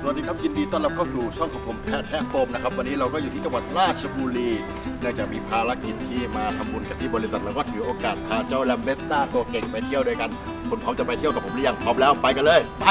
สวัสดีครับยินดีต้อนรับเข้าสู่ช่องของผมแพทย์แท้โฟมนะครับ วันนี้เราก็อยู่ที่จังหวัดราชบุรีเนื่องจากมีภารกิจที่มาทำบุญกับที่บริษัทเราก็ถือโอกาสพาเจ้าแลมเบสต้าตัวเก่งไปเที่ยวด้วยกันคนพร้อมจะไปเที่ยวกับผมหรือยังพร้อมแล้วไปกันเลยไป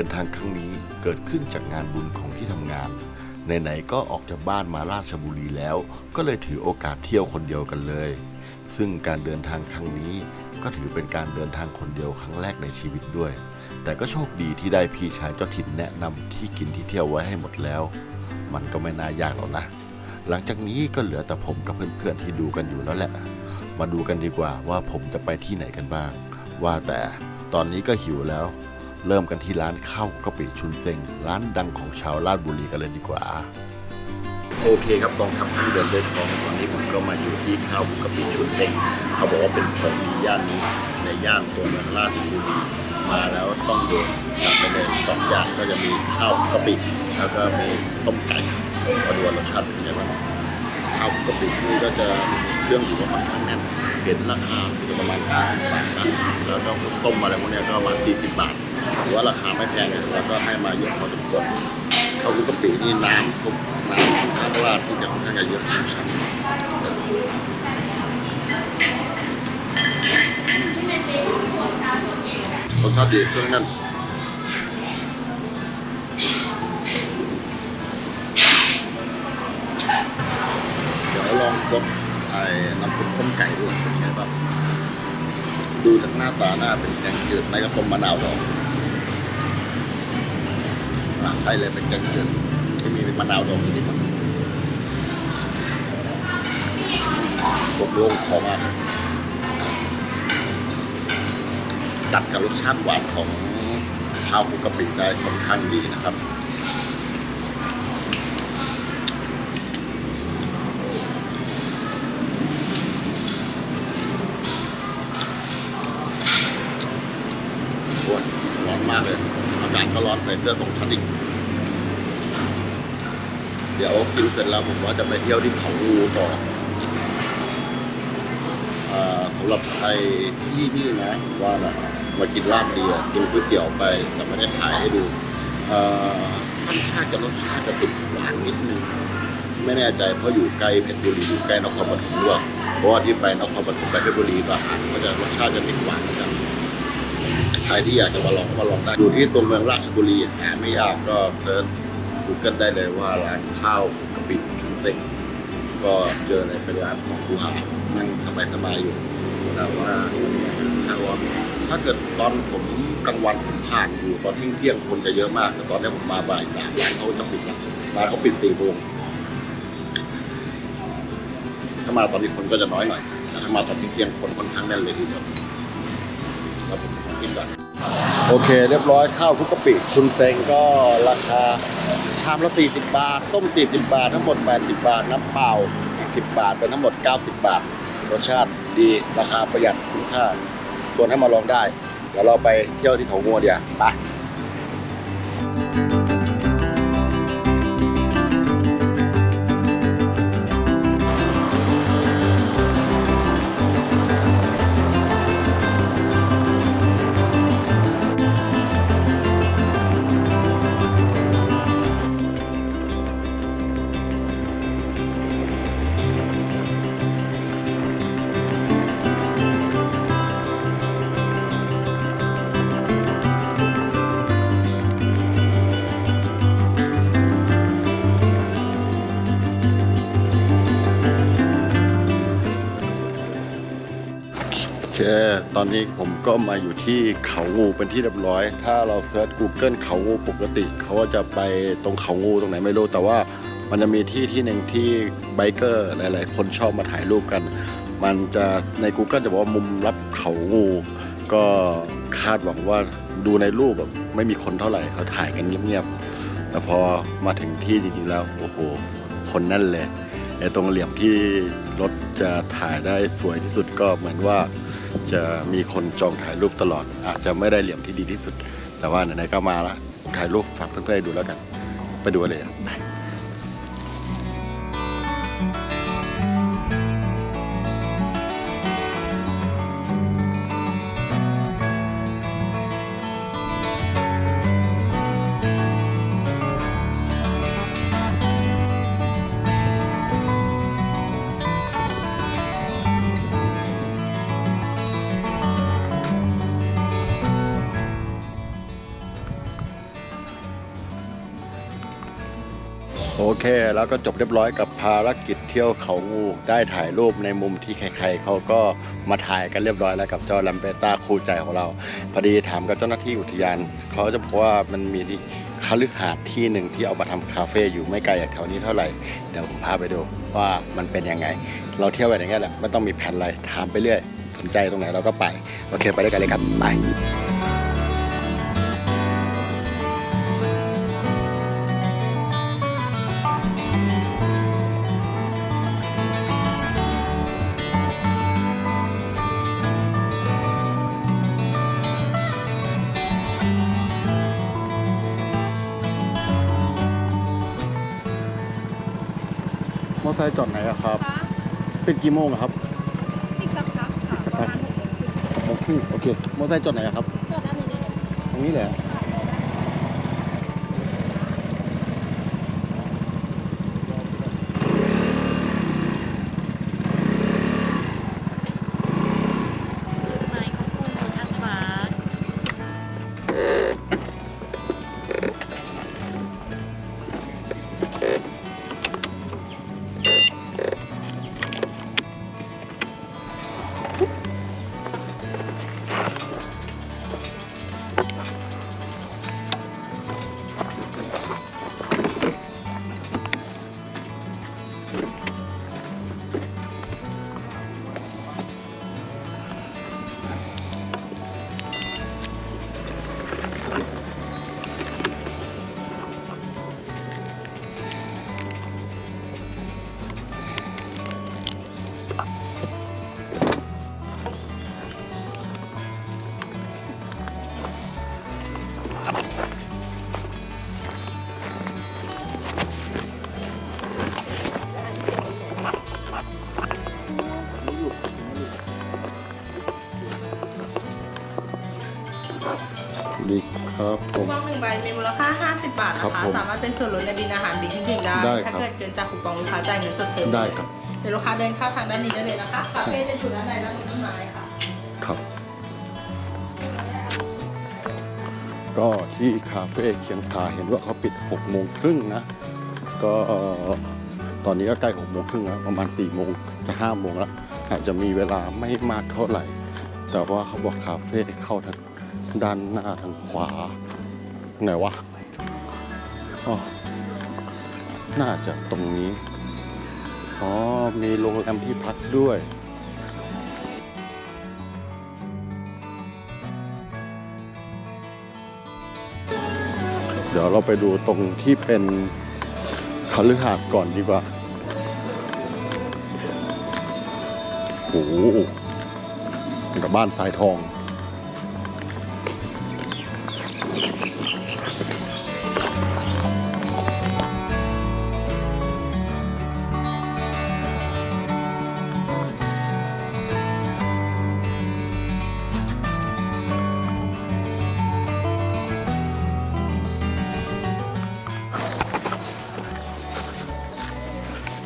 ดินทางครั้งนี้เกิดขึ้นจากงานบุญของที่ทำงานไหนๆก็ออกจากบ้านมาราชบุรีแล้ว ก็เลยถือโอกาสเที่ยวคนเดียวกันเลย ซึ่งการเดินทางครั้งนี้ ก็ถือเป็นการเดินทางคนเดียวครั้งแรกในชีวิตด้วย แต่ก็โชคดีที่ได้พี่ชายเจ้าถิ่นแนะนำที่กินที่เที่ยวไว้ให้หมดแล้ว มันก็ไม่น่ายากหรอกนะ หลังจากนี้ก็เหลือแต่ผมกับเพื่อนๆที่ดูกันอยู่แล้วแหละ มาดูกันดีกว่าว่าผมจะไปที่ไหนกันบ้าง ว่าแต่ตอนนี้ก็หิวแล้ว เริ่มกันที่ร้านข้าวกะปิชุนเซ็งร้านดังของชาวราชบุรีกันเลยดีกว่า โอเคครับกองทัพที่เดินด้วยท้องตอนนี้ผมก็มาอยู่ที่ข้าวกะปิชุนเซ็งเขาบอกว่าเป็นของดีย่านนี้ในย่านตัวเมืองราชบุรีมาแล้วต้องโดนจัดไปเลยสองอย่างก็จะมีข้าวกะปิแล้วก็มีต้มไก่มาดูรสชาติเป็นยังไงบ้างข้าวกะปินี่ก็จะเครื่องอยู่ประมาณแน่น ห็นราคาจะประมาณ 50 บาทนะแล้วก็ต้มอะไรพวกนี้ก็ประมาณ 40 บาทถือว่าราคาไม่แพงเลยแล้วก็ให้มาเยอะพอสมควรข้าวคลุกกะปินี่น้ำซุปน้ำข้างราดที่จะค่อนข้างจะเยอะชั้นรสชาติดีเครื่องแน่น อ้น้ำซุปต้มไก่ดูเป็นไงบ้างดูจากหน้าตาหน้าเป็นแกงจืดไม่ก็ต้มมะนาวดองอะใช่เลยเป็นแกงจืดที่มีมะนาวดองนิดๆผมลงขอมากจัดกับรสชาติหวานของข้าวคุกกะปิได้ค่อนข้างดีนะครับ โอ้ยร้อนมากเลย อากาศก็ร้อนใส่เสื้อสองชั้นอีก เดี๋ยวกินเสร็จแล้วผมว่าจะไปเที่ยวที่เขางูต่ออ่าสำหรับใครที่นี่นะว่านะมากินลาบเดียกินก๋วยเตี๋ยวไปแต่ไม่ได้ถ่ายให้ดูเอ่อค่อนข้างจะรสชาติจะติดหวานนิดนึงไม่แน่ใจเพราะอยู่ใกล้เพชรบุรีอยู่ใกล้นครปฐมด้วยเพราะว่าที่ไปนครปฐมไปเพชรบุรีก็อาหารก็จะรสชาติจะติดหวานเหมือนกันใครที่อยากจะมาลองก็มาลองได้อยู่ที่ตัวเมืองราช บุรีหาไม่ยากก็เซิร์ชดูกันได้เลยว่าร้านข้าวกะปิชุนเซ็งก็เจอเลยเป็นร้านของคูหานั่งสบายสบายๆอยู่ แต่ว่าถ้าว่าถ้าเกิดตอนผมกลางวันผมผ่านอยู่ตอนเที่ยงเที่ยงคนจะเยอะมาก แต่ตอนนี้ผมมาบ่ายสามร้านเขาจะปิดแล้วร้านเขาปิดสี่โมงถ้ามาตอนนี้คนก็จะน้อยหน่อยแต่ถ้ามาตอนเที่ยงเที่ยงคนค่อนข้างแน่นเลยทีเดียวครับผมกินก่อน โอเค เรียบร้อยข้าวคุกกะปิชุนเซงก็ราคาชามละ40 บาท ต้ม 40 บาท ทั้งหมด 80 บาท น้ำเปล่า10 บาท เป็นทั้งหมด 90 บาท รสชาติดีราคาประหยัดคุ้มค่าชวนให้มาลองได้ เดี๋ยวเราไปเที่ยวที่เขางัวเดียวไป อนนี้ผมก็มาอยู่ที่เขางูเป็นที่เรียบร้อย ถ้าเราเซิร์ช Google เขางูปกติเขาก็จะไปตรงเขางูตรงไหนไม่รู้ แต่ว่ามันจะมีที่ที่หนึ่งที่ไบเกอร์หลาย ๆ คนชอบมาถ่ายรูปกัน มันจะใน Google จะบอกว่ามุมรับเขางู ก็คาดหวังว่าดูในรูปแบบไม่มีคนเท่าไหร่เขาถ่ายกันเงียบ ๆ แต่พอมาถึงที่จริง ๆ แล้วโอ้โหคนแน่นเลยไอ้ตรงเหลี่ยมที่รถจะถ่ายได้สวยที่สุดก็เหมือนว่า จะมีคนจองถ่ายรูปตลอด อาจจะไม่ได้เหลี่ยมที่ดีที่สุด แต่ว่าไหนๆก็มาละถ่ายรูปฝากเพื่อนๆให้ดูแล้วกัน ไปดูเลยอะไป โอเค แล้วก็จบเรียบร้อยกับภารกิจเที่ยวเขางูได้ถ่ายรูปในมุมที่ใครๆเขาก็มาถ่ายกันเรียบร้อยแล้วกับเจ้าลัมเบต้าคู่ใจของเรา พอดีถามกับเจ้าหน้าที่อุทยานเขาจะบอกว่ามันมีที่คฤหาสน์ที่หนึ่งที่เอามาทำคาเฟ่อยู่ไม่ไกลจากแถวนี้เท่าไหร่ เดี๋ยวผมพาไปดูว่ามันเป็นยังไง เราเที่ยวไปอย่างเงี้ยแหละไม่ต้องมีแผนอะไรถามไปเรื่อย สนใจตรงไหนเราก็ไป โอเค ไปด้วยกันเลยครับไป จอดไหนอะครับคะเป็นกี่โมงอะครับอีกสักพักค่ะประมาณหกโมงครึ่งหกครึ่งโอเคมอไซค์จอดไหนอะครับ จอดด้านนี้ได้เลยตรงนี้แหละ มีมูลค่า 50 บาทครันะบคะผมสามารถเป็นส่วนลดในบินอาหารบิ๊กที่หนึ่งได้ ได้ถ้าครับเกิดเกินจากคูปองลูกค้าจ่ายเงินสดเต็มได้ครับ เดี๋ยวลูกค้าเดินเข้าทางด้านนี้ได้เลยนะคะคาเฟ่จะอยู่ด้านในด้านบนต้นไม้ค่ะ ครับ ก็ที่คาเฟ่เคียงคาเห็นว่าเขาปิด6โมงครึ่งนะ ก็ตอนนี้ก็ใกล้6โมงครึ่งแล้วประมาณ4โมงจะ5โมงแล้วอาจจะมีเวลาไม่มากเท่าไหร่ แต่ว่าเขาบอกคาเฟ่เข้าทางด้านหน้าทางขวา ไหนวะอ๋อน่าจะตรงนี้ อ๋อ มีโรงแรมที่พักด้วยเดี๋ยวเราไปดูตรงที่เป็นคฤหาสน์ก่อนดีกว่า โอ้โหกับบ้านทรายทอง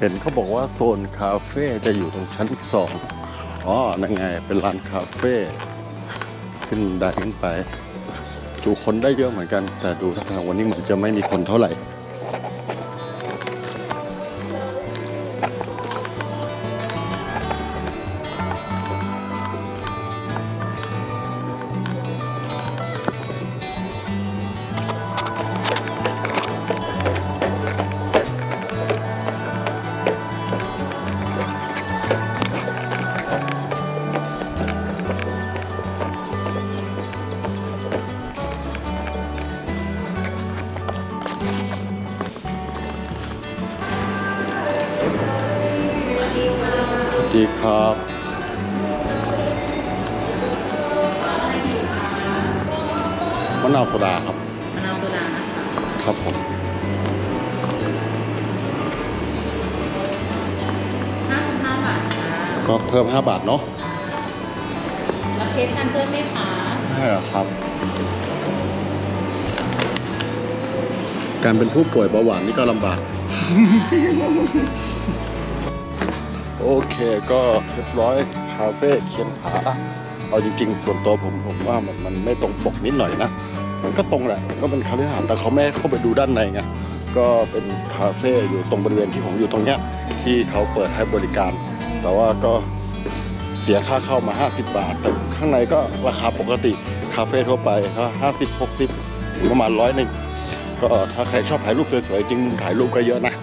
ห็นเขาบอกว่าโซนคาเฟ่จะอยู่ตรงชั้นสองอ๋อนั่นไง เป็นร้านคาเฟ่ขึ้นได้ขึ้นไปจูคนได้เยอะเหมือนกัน แต่ดูท่าทางวันนี้เหมือนจะไม่มีคนเท่าไหร่ ดีครับ มะนาวโซดาครับ มะนาวโซดานะคะครับผม55บาทค่ะก็เพิ่ม 5 บาทเนาะรับเคสทานเพิ่มไหมคะใช่ครับ การเป็นผู้ป่วยเบาหวานนี่ก็ลำบาก โอเคก็เรียบร้อยคาเฟ่เคียนผาเอาจริง ๆ ส่วนตัวผมผมว่ามันมันไม่ตรงปกนิดหน่อยนะ มันก็ตรงแหละ ก็เป็นคาเฟ่หาแต่เขาไม่เข้าไปดูด้านในไงก็เป็นคาเฟ่อยู่ตรงบริเวณที่ผมอยู่ตรงเนี้ยที่เขาเปิดให้บริการ แต่ว่าก็เสียค่าเข้ามา 50 บาท แต่ข้างในก็ราคาปกติคาเฟ่ทั่วไปก็50 60หรือประมาณร้อยหนึ่งก็ถ้าใครชอบถ่ายรูปสวยๆจริงถ่ายรูปก็เยอะนะ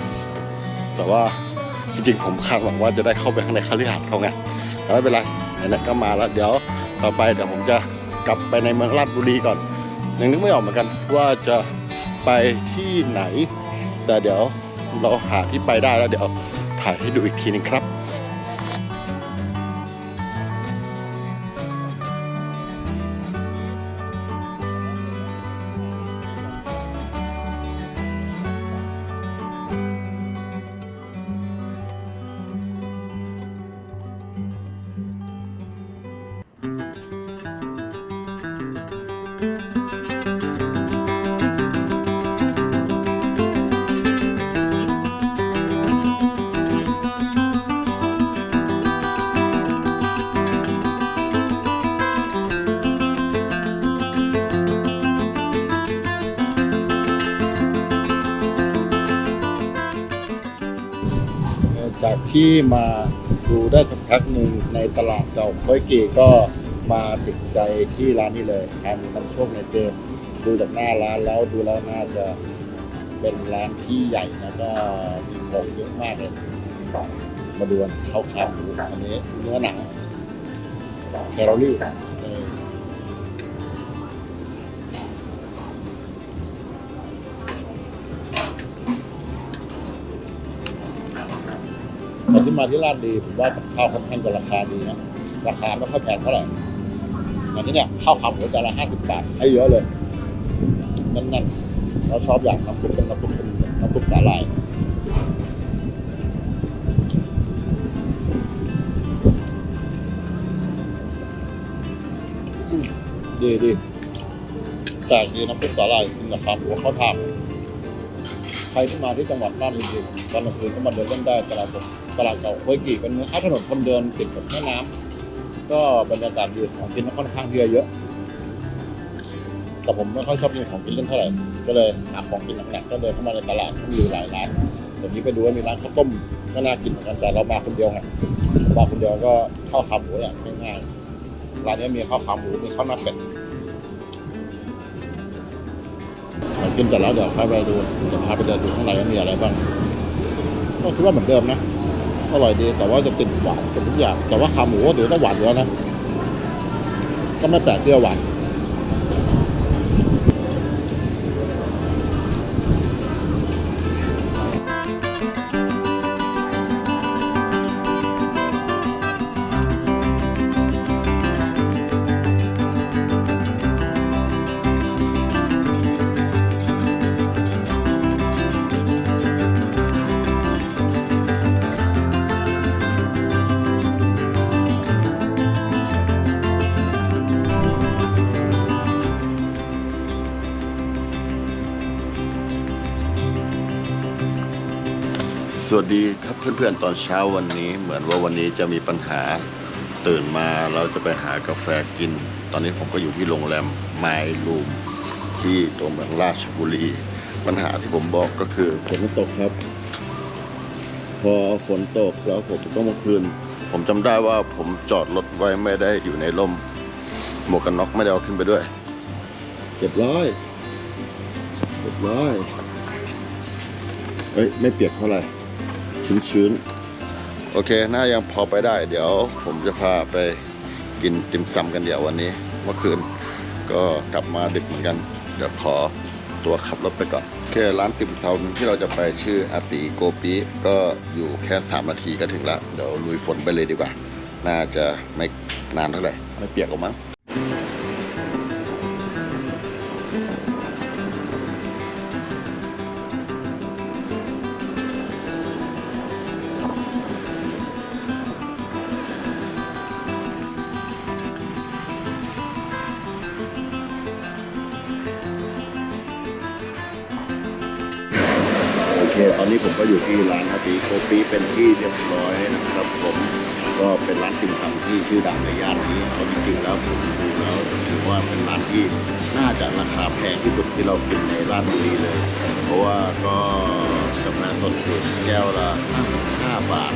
แต่ว่า จริงๆผมคาดหวังว่าจะได้เข้าไปข้างในคาลิหาดเขาไงแต่ไม่เป็นไรไหนๆก็มาแล้ว เดี๋ยวต่อไปเดี๋ยวผมจะกลับไปในเมืองราชบุรีก่อนยังนึกไม่ออกเหมือนกันว่าจะไปที่ไหน แต่เดี๋ยวเราหาที่ไปได้แล้วเดี๋ยวถ่ายให้ดูอีกทีหนึงครับ ที่มาดูได้สักพักหนึ่งในตลาดเก่าค้อยกีก็มาติดใจที่ร้านนี้เลยทานนำโชคในเจมดูจากหน้าร้านแล้วดูแล้วน่าจะเป็นร้านที่ใหญ่แล้วก็มีของเยอะมากเลยมาดูกันข้าวขาหมูอันนี้เนื้อหนังแคลอรี่ ที่มาที่ร้านดีผมว่าข้าวค่อนข้างจะราคาดีนะราคาไม่ค่อยแพงเท่าไหร่อย่างนี้เนี่ยข้าวขาหมูจานละห้าสิบบาทให้เยอะเลยนั่นๆเราชอบอย่างน้ำซุปเป็นน้ำซุปเป็นน้ำซุปสาหร่ายดีดีแปลกดีน้ำซุปสาหร่ายกินกับขาหมูเข้าทาง ใครที่มาที่จังหวัดน่านจริงๆตอนกลางคืนก็มาเดินเล่นได้ตลาดสดตลาดเก่าโคยกี่เป็นข้าถนนคนเดินติดกับแม่น้ำก็บรรยากาศดีของกินค่อนข้างเยอะเยอะแต่ผมไม่ค่อยชอบกินของกินเล่นเท่าไหร่ก็เลยหาของกินหนักๆก็เดินเข้ามาในตลาดมีหลายร้านเดี๋ยวนี้ไปดูว่ามีร้านข้าวต้มก็น่ากินเหมือนกันแต่เรามาคนเดียวไงมาคนเดียวก็ข้าวขาหมูเนี่ยง่ายๆร้านนี้มีข้าวขาหมูมีข้าวหน้าเป็ด กินเสร็จแล้วเดี๋ยวค่อยไปดูจะพาไปเดินดูข้างในว่ามีอะไรบ้างก็คิดว่าเหมือนเดิมนะอร่อยดีแต่ว่าจะติดหวานกันทุกอย่าง แต่ว่าขาหมูก็ถือว่าหวานอยู่แล้วนะก็ไม่แปลกเปรี้ยวหวาน วัสดีครับเพื่อนๆตอนเช้าวันนี้ เหมือนว่าวันนี้จะมีปัญหาตื่นมาเราจะไปหากาแฟกิน ตอนนี้ผมก็อยู่ที่โรงแรมไมลูมที่ตัวเมืองราชบุรี ปัญหาที่ผมบอกก็คือฝนตกครับ พอฝนตกแล้วผมก็เมื่อคืน ผมจำได้ว่าผมจอดรถไว้ไม่ได้อยู่ในร่ม หมวกกันน็อกไม่ได้เอาขึ้นไปด้วยเรียบร้อยเรียบร้อยเอ้ยไม่เปียกเท่าไหร่ ชื้นๆ โอเคน่ายังพอไปได้ เดี๋ยวผมจะพาไปกินติมซำกันเดี๋ยววันนี้ เมื่อคืนก็กลับมาดึกเหมือนกัน เดี๋ยวขอตัวขับรถไปก่อนแค่ร้านติ่มซำที่เราจะไปชื่ออาติโกปิก็อยู่แค่ 3 นาทีก็ถึงแล้วเดี๋ยวลุยฝนไปเลยดีกว่า น่าจะไม่นานเท่าไหร่ไม่เปียกหรอกมั้ง อาติโกปิเป็นที่เรียบร้อยนะครับ ผมก็เป็นร้านติ่มซำที่ชื่อดังในย่านนี้เอาจริงๆแล้วผมดูแล้วถือว่าเป็นร้านที่น่าจะราคาแพงที่สุดที่เรากินในร้านบุรีเลย เพราะว่าก็กาแฟสดอยู่แก้วละ5บาท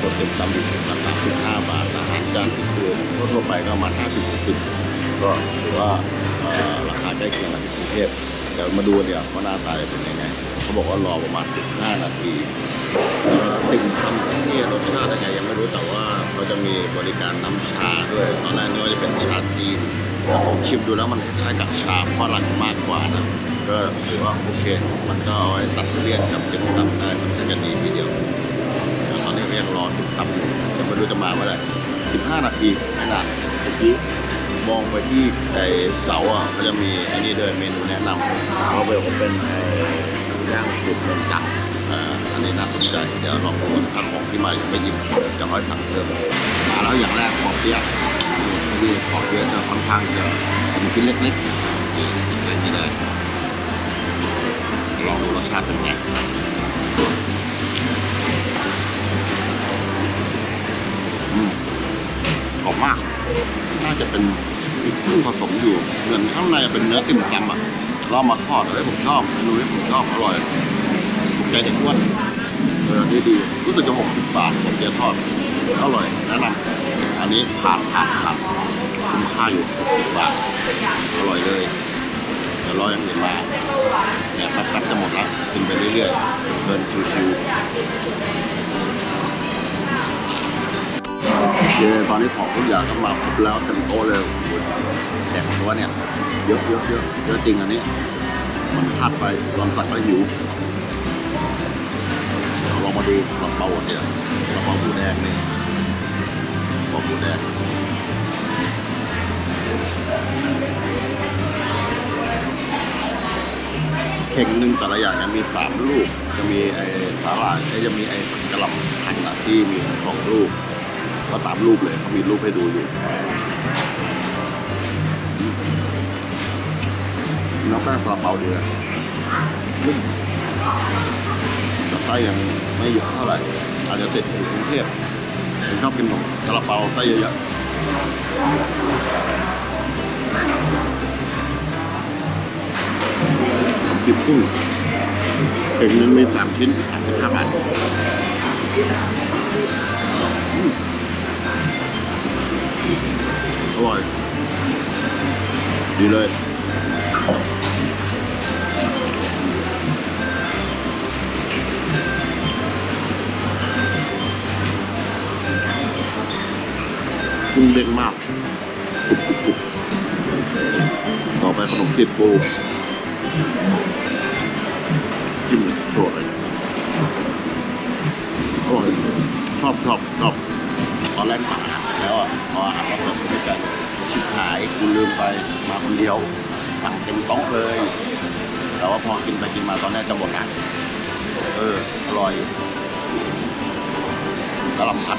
สดติ่มซำอยู่ละ35บาทอาหารจานอื่นๆทั่วไปก็มา50 60ก็ถือว่าราคาใกล้เคียงกับที่กรุงเทพเดี๋ยวมาดูเดี๋ยวว่าหน้าตาจะเป็นยังไง เขาบอกว่ารอประมาณ 15 นาทีเอ่อติ่มซำที่นี่รสชาติยังไงยังไม่รู้แต่ว่าเขาจะมีบริการน้ำชาด้วยตอนแรกนึกว่าจะเป็นชาจีนแต่ผมชิมดูแล้วมันคล้ายกับชาฝรั่งมากกว่านะก็ถือว่าโอเค มันก็เอาไว้ตัดเลี่ยนกับติ่มซำได้มันก็จะดีทีเดียวตอนนี้ก็ยังรอติ่มซำอยู่ยังไม่รู้จะมาเมื่อไหร่15 นาทีไม่นานเมื่อกี้มองไปที่ไอเสาอะเขาจะมีไอ้นี่ด้วยเมนูแนะนำเขาบอกว่าเป็นไอ ย่างสุดเป็นจักรอ่าอันนี้น่าสนใจ เดี๋ยวลองดูถ้าของที่มายังไม่หยิบจะค่อยสั่งเพิ่มมาแล้วอย่างแรกของเปี๊ยะนี่ของเปี๊ยะจะค่อนข้างจะเป็นชิ้นเล็กๆนี่เล็กนี่เลยลองดูรสชาติเป็นไงอืมหอมมาก น่าจะเป็นพริกพึ่งผสมอยู่ เหมือนข้างในเป็นเนื้อติ่มซำอะ ราเอามาทอดเลยผมชอบเมนูนี้ผมชอบอร่อยถูกใจเด็กอ้วนเออดีดีรู้สึกจะหกสิบบาทผมจะทอดอร่อยแนะนำอันนี้ผ่านผ่านผ่านคุ้มค่าอยู่หกสิบบาทอร่อยเลยเดี๋ยวรออย่างอื่นมาเนี่ยแป๊บๆจะหมดแล้วกินไปเรื่อยๆเพลินชิวๆ โอเคตอนนี้ของทุกอย่างก็มาครบแล้วเต็มโต๊ะเลยโอ้โหแขกตัวเนี่ยเยอะเยอะเยอะเยอะจริงอันนี้ มันพลาดไปตอนตักก็หิวเราลองมาดูกระเปาเนี่ยกระเปาหมูแดงนี่กระเป๋าหมูแดงเข่งหนึ่งแต่ละอย่างจะมีสามลูก จะมีไอ้สาหร่ายจะมีไอ้กระหลำพันอะที่มีสองลูก ก็ตามรูปเลยเขามีรูปให้ดูอยู่น้ำแป้งซาลาเปาดีนะนุ่มแต่ไส้ยังไม่เยอะเท่าไหร่ อาจจะติดอยู่กรุงเทพผมชอบกินของซาลาเปาไส้เยอะๆกินกุ้งเข่งนึงมีสามชิ้นสามสิบห้าบาท อร่อย ดีเลยกุ้งเด้งมาก ต่อไปขนมจีบปูจิ้มโดดเลยอร่อยชอบชอบชอบ อนแรกหาแล้วอะพออาหารมาเสิร์ฟด้วยกันชิบหายกูลืมไปมาคนเดียวสั่งเต็มโต๊ะเลย แต่ว่าพอกินไปกินมาตอนแรกจะหมดนะเอออร่อยกระลำพัน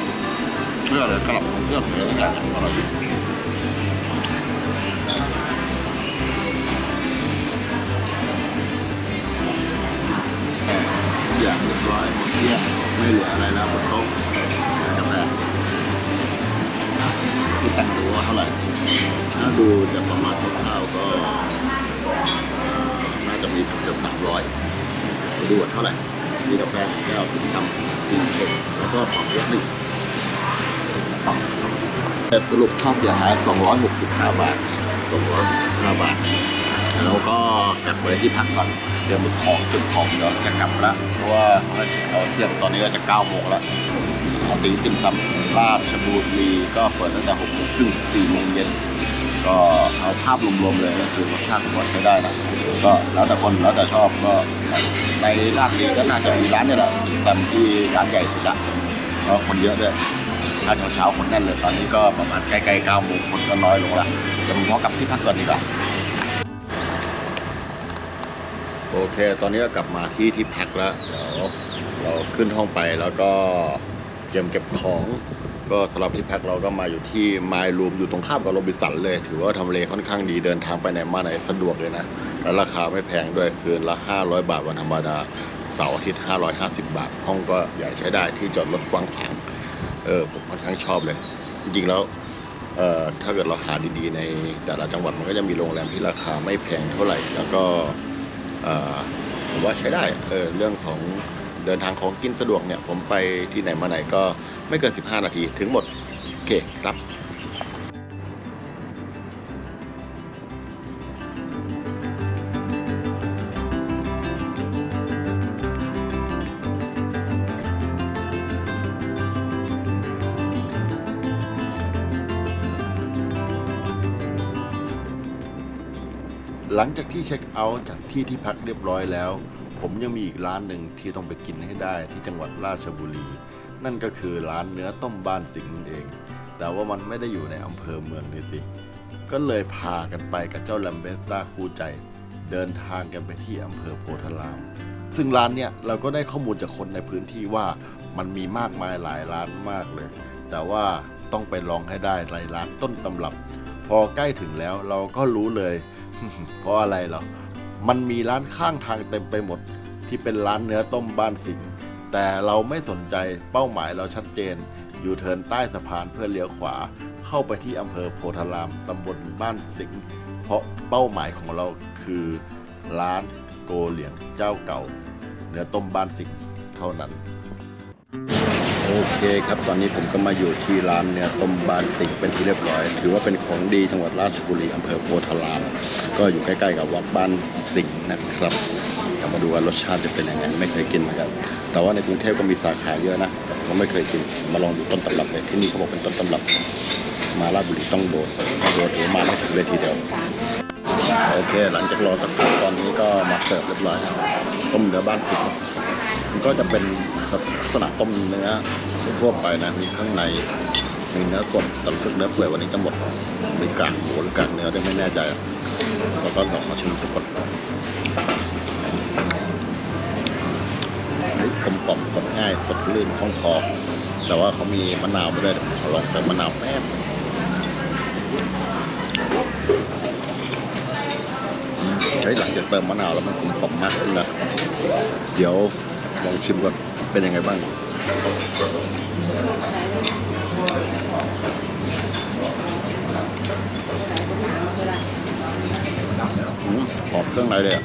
เชื่อเลยกระลำของเครื่องเลยทุกอย่างอร่อยอย่างเรียบร้อยหมดเกลี้ยงไม่เหลืออะไรแล้วบนโต๊ะ ที่แต่งดูว่าเท่าไหร่ ถ้าดูจากประมาณคร่าวๆก็น่าจะมีเกือบสามร้อยดูว่าเท่าไหร่ มีกาแฟหนึ่งแก้วถึงทำกินเผ็ดแล้วก็ปอกเยอะหนึ่งแต่สรุปค่าเสียหาย 265 บาท 265 บาท แล้วก็กลับไปที่พักก่อนเดี๋ยวมือของจุดของเดี๋ยวจะกลับแล้วเพราะว่าเขาเที่ยงตอนนี้ก็จะ9โมงแล้ว ปกติติ่มซำราชบุรีก็เปิดตั้งแต่6โมงครึ่ง4โมงเย็นก็เอาภาพรวมๆเลยก็คือรสชาติผมว่าใช้ได้นะก็แล้วแต่คนแล้วแต่ชอบก็ในลาดลีก็น่าจะมีร้านเนี่ยแหละแต่ที่ร้านใหญ่สุดละเพราะคนเยอะด้วยถ้าเช้าๆคนแน่นเลยตอนนี้ก็ประมาณใกล้ๆเก้าโมงคนก็น้อยลงละเดี๋ยวผมขอกลับที่พักก่อนดีกว่าโอเค ตอนนี้ก็กลับมาที่ที่พักแล้ว เดี๋ยวเราขึ้นห้องไปแล้วก็ รียมเก็บของ ก็สำหรับที่พักเราก็มาอยู่ที่ไมล์รูมอยู่ตรงข้ามกับโรบินสันเลย ถือว่าทำเลค่อนข้างดีเดินทางไปไหนมาไหนสะดวกเลยนะ แล้วราคาไม่แพงด้วยคืนละ 500 บาทวันธรรมดาเสาร์อาทิตย์ 550 บาท ห้องก็ใหญ่ใช้ได้ที่จอดรถกว้างขวางเออผมค่อนข้างชอบเลย จริงๆแล้วเอ่อถ้าเกิดเราหาดีๆ ในแต่ละจังหวัดมันก็จะมีโรงแรมที่ราคาไม่แพงเท่าไหร่ แล้วก็เอ่อผมว่าใช้ได้เออเรื่องของ เดินทางของกินสะดวกเนี่ย ผมไปที่ไหนมาไหนก็ไม่เกิน 15 นาทีถึงหมด โอเคครับหลังจากที่เช็คเอาท์จากที่ที่พักเรียบร้อยแล้ว ผมยังมีอีกร้านหนึ่งที่ต้องไปกินให้ได้ที่จังหวัดราชบุรี นั่นก็คือร้านเนื้อต้มบ้านสิงห์นั่นเอง แต่ว่ามันไม่ได้อยู่ในอำเภอเมืองนี่สิ ก็เลยพากันไปกับเจ้าแลมเบสตาคู่ใจ เดินทางกันไปที่อำเภอโพธาราม ซึ่งร้านเนี่ยเราก็ได้ข้อมูลจากคนในพื้นที่ว่ามันมีมากมายหลายร้านมากเลย แต่ว่าต้องไปลองให้ได้ในร้านต้นตำรับ พอใกล้ถึงแล้วเราก็รู้เลย เพราะอะไรเหรอ มันมีร้านข้างทางเต็มไปหมด ที่เป็นร้านเนื้อต้มบ้านสิงแต่เราไม่สนใจเป้าหมายเราชัดเจน อยู่เทินใต้สะพานเพื่อเลี้ยวขวา เข้าไปที่อำเภอโพธารามตำบลบ้านสิงเพราะเป้าหมายของเราคือร้านโกเหลียงเจ้าเก่า เนื้อต้มบ้านสิงเท่านั้น โอเคครับตอนนี้ผมก็มาอยู่ที่ร้านเนื้อต้มบ้านสิงเป็นที่เรียบร้อย ถือว่าเป็นของดีจังหวัดราชบุรีอำเภอโพธาราม ก็อยู่ใกล้ๆกับวัดบ้านสิงนะครับเดี๋ยวมาดูว่ารสชาติจะเป็นยังไงไม่เคยกินเหมือนกันแต่ว่าในกรุงเทพก็มีสาขาเยอะนะแต่ผมก็ไม่เคยกินมาลองดูต้นตำรับเลยที่นี่เขาบอกเป็นต้นตำรับ มาราชบุรีต้องโดดโดดเดี๋ยวมาไม่ถึงเลยทีเดียวโอเค หลังจากรอสักพักตอนนี้ก็มาเสิร์ฟเรียบร้อยต้มเนื้อบ้านสิงก็จะเป็น ลักษณะต้มเนื้อทั่วไปนะมีข้างในมีเนื้อสดแต่รู้สึกเนื้อเปื่อยวันนี้จะหมดมีกากหมูหรือกากเนื้อได้ไม่แน่ใจแล้วก็ลองมาชิมสักคนเฮ้ยกลมกล่อมสดง่ายสดลื่นคล่องคอแต่ว่าเขามีมะนาวมาด้วยเดี๋ยวผมขอลองเติมมะนาวแป๊บใช้หลังจากเติมมะนาวแล้วมันกลมกล่อมมากขึ้นนะเดี๋ยว ลองชิมก่อนเป็นยังไงบ้างหอมเครื่องในเลยอะ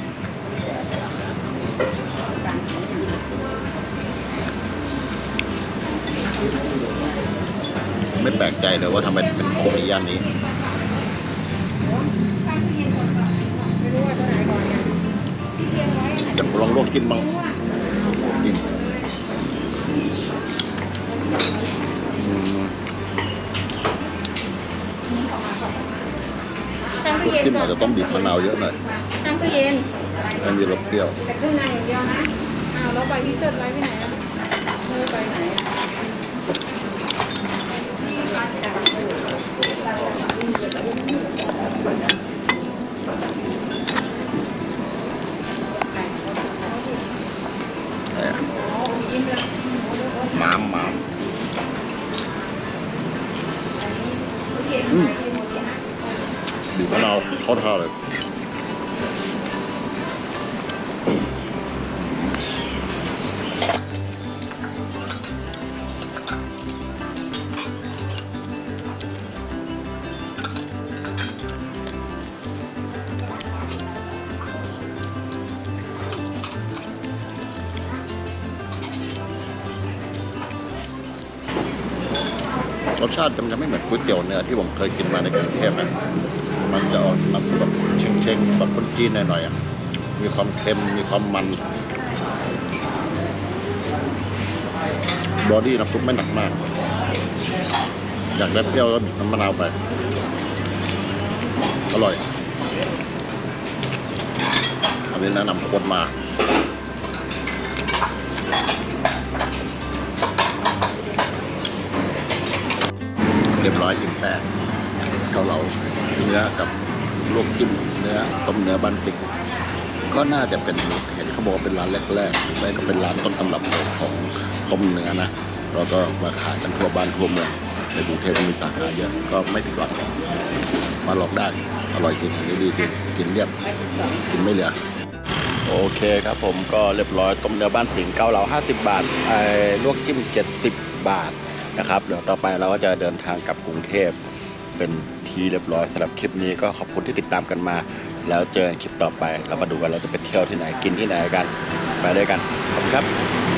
ไม่แปลกใจเลยว่าทำไมเป็นของในย่านนี้จะลองลวกกินบ้างลวกกินอืม ตั้งลตู้วกเย็นกินก่ออาจนจะต้องบีบมะนาวเยอะหน่อยตั้งตู้เย็นให้มีรสเปรี้ยวแต่เครื่องในอย่างเดียวนะอ้าวแล้วใบที่เสิร์ฟไว้าติมันจะไม่เหมือนก๋วยเตี๋ยวเนื้อที่ผมเคยกินมาในกรุงเทพนะ มันจะออกน้ำแบบเชงๆแบบคนจีนหน่อยๆมีความเค็มมีความมันบอดี้น้ำซุปไม่หนักมาก อยากได้เปรี้ยวก็บีบน้ำมะนาวไปออร่อย อันนี้แนะนำโคตรมา เรียบร้อยอิ่มแปดเกาเหลาเนื้อกับลวกจิ้มเนื้อต้มเนื้อบันฟิกก็น่าจะเป็นเห็นเขาบอกเป็นร้านแรกๆและก็เป็นร้านต้นตำรับของต้มเนื้อนะเราก็มาขายกันทั่วบ้านทั่วเมืองในกรุงเทพมีสาขาเยอะก็ไม่ผิดหวังมาลองได้อร่อยจริงอันนี้ดีจริงกินเรียบกินไม่เหลือโอเคครับผมก็เรียบร้อยต้มเนื้อบ้านสิงเกาเหลา50 บาทไอ้ลวกจิ้ม70 บาท นะครับเดี๋ยวต่อไปเราก็จะเดินทางกลับกรุงเทพเป็นทีเรียบร้อยสำหรับคลิปนี้ก็ขอบคุณที่ติดตามกันมา แล้วเจอกันคลิปต่อไป เรามาดูกันเราจะไปเที่ยวที่ไหนกินที่ไหนกัน ไปด้วยกันขอบคุณครับ